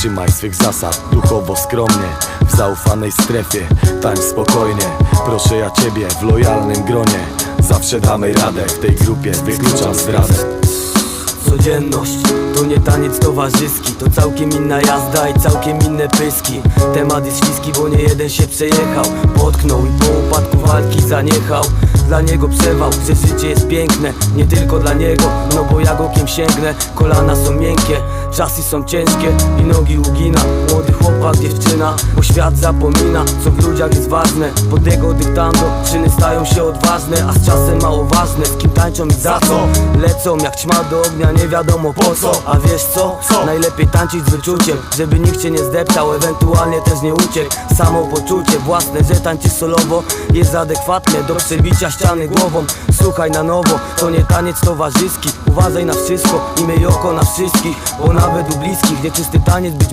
Trzymaj swych zasad, duchowo skromnie W zaufanej strefie, tań spokojnie. Proszę ja ciebie w lojalnym gronie Zawsze damy radę, w tej grupie wykluczam zdradę. Codzienność to nie taniec towarzyski To całkiem inna jazda i całkiem inne pyski. Temat jest śliski, bo nie jeden się przejechał. Potknął i po upadku walki zaniechał. Dla niego przewał, że życie jest piękne Nie tylko dla niego, no bo jak okiem sięgnę. Kolana są miękkie, czasy są ciężkie I nogi ugina, młody chłopak, dziewczyna Bo świat zapomina, co w ludziach jest ważne. Pod jego dyktando czyny stają się odważne A z czasem mało ważne, z kim tańczą i za co. Lecą jak ćma do ognia, nie wiadomo po co. A wiesz co? Najlepiej tańczyć z wyczuciem Żeby nikt cię nie zdeptał, ewentualnie też nie uciekł. Samo poczucie własne, że tańczysz solowo Jest adekwatne do przebicia ściany głową. Słuchaj na nowo, to nie taniec towarzyski. Uważaj na wszystko i miej oko na wszystkich Bo nawet u bliskich nieczysty taniec być